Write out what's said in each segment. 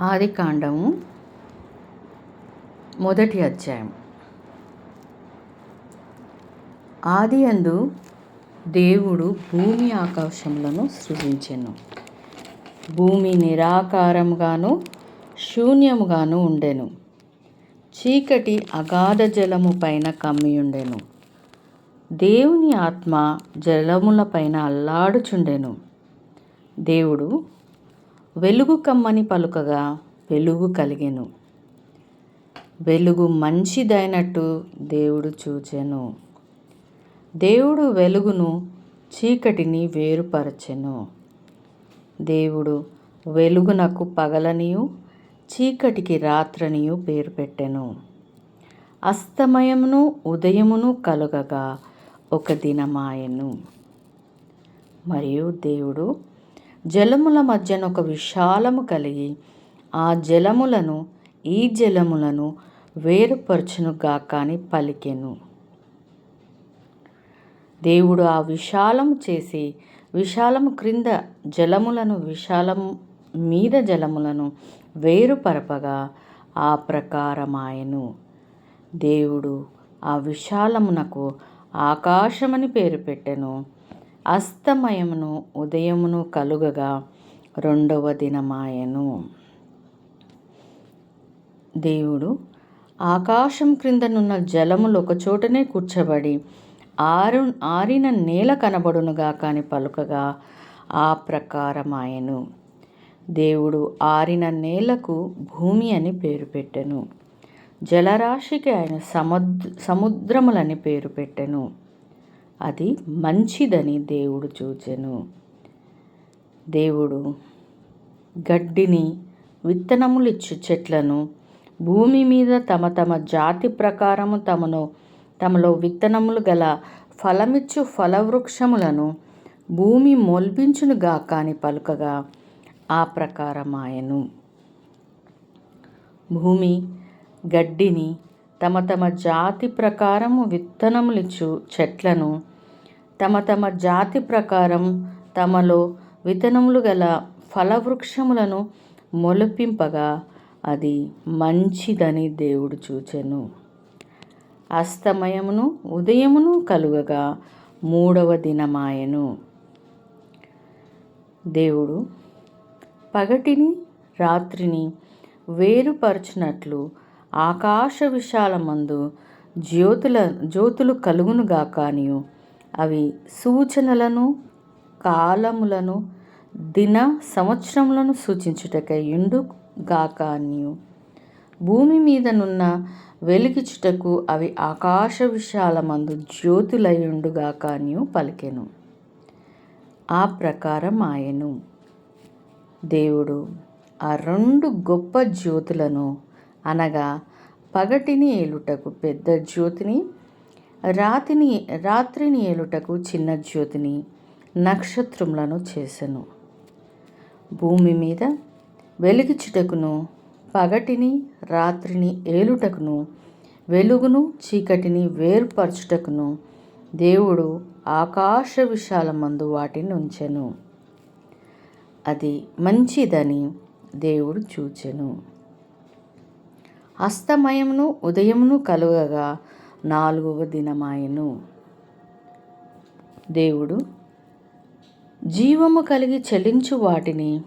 ఆదికాండము మొదటి అధ్యాయం. ఆది అందు దేవుడు భూమి ఆకాశములను సృజించెను. భూమి నిరాకారముగాను శూన్యముగాను ఉండెను. చీకటి అగాధ జలము పైన కమ్మియుండెను. దేవుని ఆత్మ జలముల పైన అల్లాడుచుండెను. దేవుడు వెలుగు కమ్మని పలుకగా వెలుగు కలిగెను. వెలుగు మంచిదైనట్టు దేవుడు చూచెను. దేవుడు వెలుగును చీకటిని వేరుపరచెను. దేవుడు వెలుగునకు పగలనియు చీకటికి రాత్రనియు పేరు పెట్టెను. అస్తమయమును ఉదయమును కలుగగా ఒక దినమాయెను. మరియు దేవుడు జలముల మధ్యన ఒక విశాలము కలిగి ఆ జలములను ఈ జలములను వేరుపరచునుగాక అని పలికెను. దేవుడు ఆ విశాలము చేసి విశాలము క్రింద జలములను విశాలం మీద జలములను వేరుపరపగా ఆ ప్రకారమాయను. దేవుడు ఆ విశాలమునకు ఆకాశమని పేరు పెట్టెను. అస్తమయమును ఉదయమును కలుగగా రెండవ దినమాయను. దేవుడు ఆకాశం క్రిందనున్న జలములు ఒక చోటనే కూర్చబడి ఆరు ఆరిన నేల కనబడునుగా కాని పలుకగా ఆ ప్రకారమాయను. దేవుడు ఆరిన నేలకు భూమి అని పేరు పెట్టెను. జలరాశికి ఆయన సముద్ర సముద్రములని పేరు పెట్టెను. అది మంచిదని దేవుడు చూచెను. దేవుడు గడ్డిని విత్తనములిచ్చు చెట్లను భూమి మీద తమ తమ జాతి ప్రకారము తమను తమలో విత్తనములు గల ఫలమిచ్చు ఫలవృక్షములను భూమి మొల్పించునుగా కాని పలుకగా ఆ ప్రకారమాయను. భూమి గడ్డిని తమ తమ జాతి ప్రకారము విత్తనములిచ్చు చెట్లను తమ తమ జాతి ప్రకారం తమలో విత్తనములు గల ఫలవృక్షములను మొలిపింపగా అది మంచిదని దేవుడు చూచెను. అస్తమయమును ఉదయమును కలుగగా మూడవ దినమాయను. దేవుడు పగటిని రాత్రిని వేరుపరచినట్లు ఆకాశ విశాలమందు జ్యోతుల జ్యోతులు కలుగునుగా కానియు అవి సూచనలను కాలములను దిన సంవత్సరములను సూచించుటకై యుండు గాకానియు భూమి మీదనున్న వెలిగిచుటకు అవి ఆకాశ విశాలమందు జ్యోతులయుండుగా కానియు పలికెను. ఆ ప్రకారం ఆయను దేవుడు ఆ రెండు గొప్ప జ్యోతులను అనగా పగటిని ఏలుటకు పెద్ద జ్యోతిని రాతిని రాత్రిని ఏలుటకు చిన్న జ్యోతిని నక్షత్రములను చేసెను. భూమి మీద వెలిగిచుటకును పగటిని రాత్రిని ఏలుటకును వెలుగును చీకటిని వేరుపరచుటకును దేవుడు ఆకాశ విశాలమందు వాటిని ఉంచెను. అది మంచిదని దేవుడు చూచెను. అస్తమయమును ఉదయమును కలుగగా నాలుగవ దినమాయను. దేవుడు జీవము కలిగి చెలించు వాటిని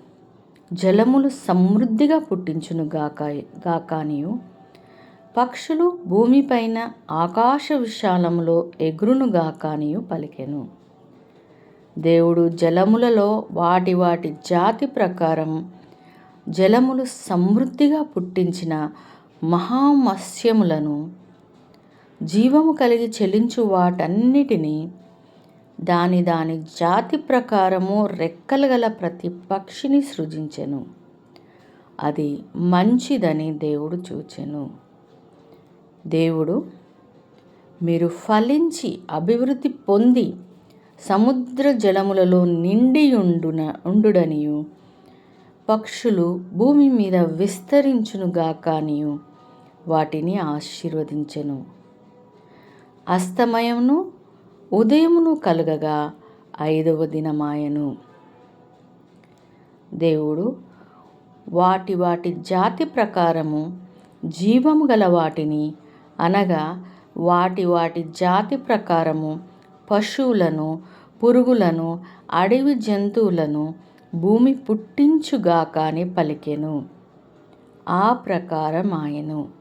జలములు సమృద్ధిగా పుట్టించును గాక గాకానియు. పక్షులు భూమిపైన ఆకాశ విశాలములో ఎగురును గాకానియు పలికెను. దేవుడు జలములలో వాటి వాటి జాతి ప్రకారం జలములు సమృద్ధిగా పుట్టించిన మహామత్స్యములను జీవము కలిగి చెలించు వాటన్నిటినీ దాని దాని జాతి ప్రకారము రెక్కలు గల ప్రతి పక్షిని సృజించెను. అది మంచిదని దేవుడు చూచెను. దేవుడు మీరు ఫలించి అభివృద్ధి పొంది సముద్ర జలములలో నిండి ఉండున ఉండుడనియు. పక్షులు భూమి మీద విస్తరించునుగాకానియు వాటిని ఆశీర్వదించెను. అస్తమయమును ఉదయమును కలగగా ఐదవ దినమాయను. దేవుడు వాటి వాటి జాతి ప్రకారము జీవము గల వాటిని అనగా వాటి వాటి జాతి ప్రకారము పశువులను పురుగులను అడవి జంతువులను భూమి పుట్టించుగాక అని పలికెను. ఆ ప్రకారం ఆయను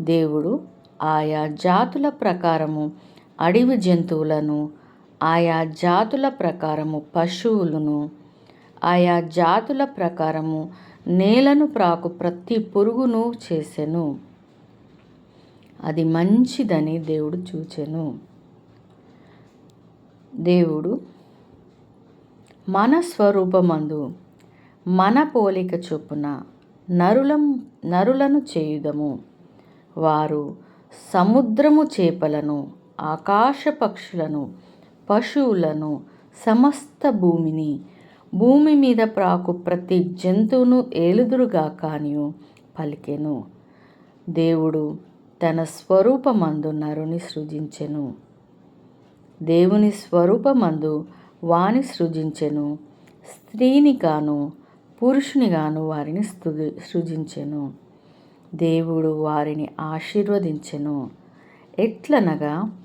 దేవుడు ఆయా జాతుల ప్రకారము అడవి జంతువులను ఆయా జాతుల ప్రకారము పశువులను ఆయా జాతుల ప్రకారము నేలను ప్రాకు ప్రతి పురుగును చేసెను. అది మంచిదని దేవుడు చూచెను. దేవుడు మన స్వరూపమందు మన పోలిక చొప్పున నరులం నరులను చేయుదము. వారు సముద్రము చేపలను ఆకాశ పక్షులను పశువులను సమస్త భూమిని భూమి మీద ప్రాకు ప్రతి జంతువును ఏలుదురుగా కానియు పలికెను. దేవుడు తన స్వరూపమందు నరుని సృజించెను. దేవుని స్వరూపమందు వాని సృజించెను. స్త్రీని గాను పురుషుని గాను వారిని సృజించెను. దేవుడు వారిని ఆశీర్వదించెను. ఎట్లనగా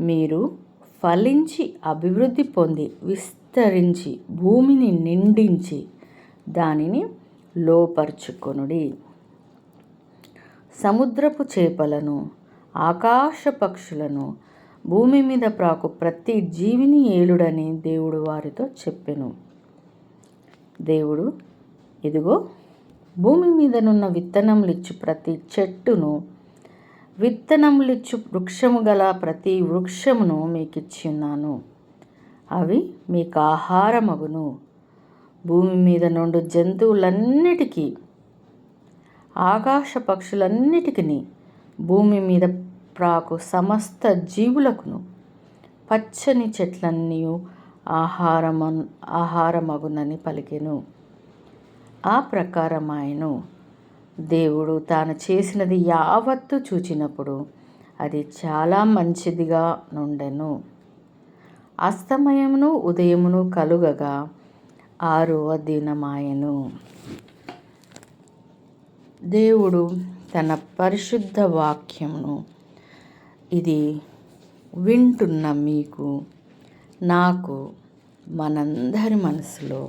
మీరు ఫలించి అభివృద్ధి పొంది విస్తరించి భూమిని నిండించి దానిని లోపరుచుకొనుడి. సముద్రపు చేపలను ఆకాశ పక్షులను భూమి మీద ప్రాకు ప్రతి జీవిని ఏలుడని దేవుడు వారితో చెప్పెను. దేవుడు ఇదిగో భూమి మీదనున్న విత్తనములిచ్చు ప్రతి చెట్టును విత్తనములిచ్చు వృక్షము గల ప్రతి వృక్షమును మీకు ఉన్నాను అవి మీకు ఆహారమగును భూమి మీద నుండి జంతువులన్నిటికీ ఆకాశ పక్షులన్నిటికీ భూమి మీద ప్రాకు సమస్త జీవులకును పచ్చని చెట్లన్నీ ఆహారమ ఆహారమగునని పలికెను. ఆ ప్రకారం ఆయను దేవుడు తాను చేసినది యావత్తు చూచినప్పుడు అది చాలా మంచిదిగా నుండెను. అస్తమయమును ఉదయమును కలుగగా ఆరవ దినమాయను దేవుడు తన పరిశుద్ధ వాక్యమును ఇది వింటున్న మీకు నాకు మనందరి మనసులో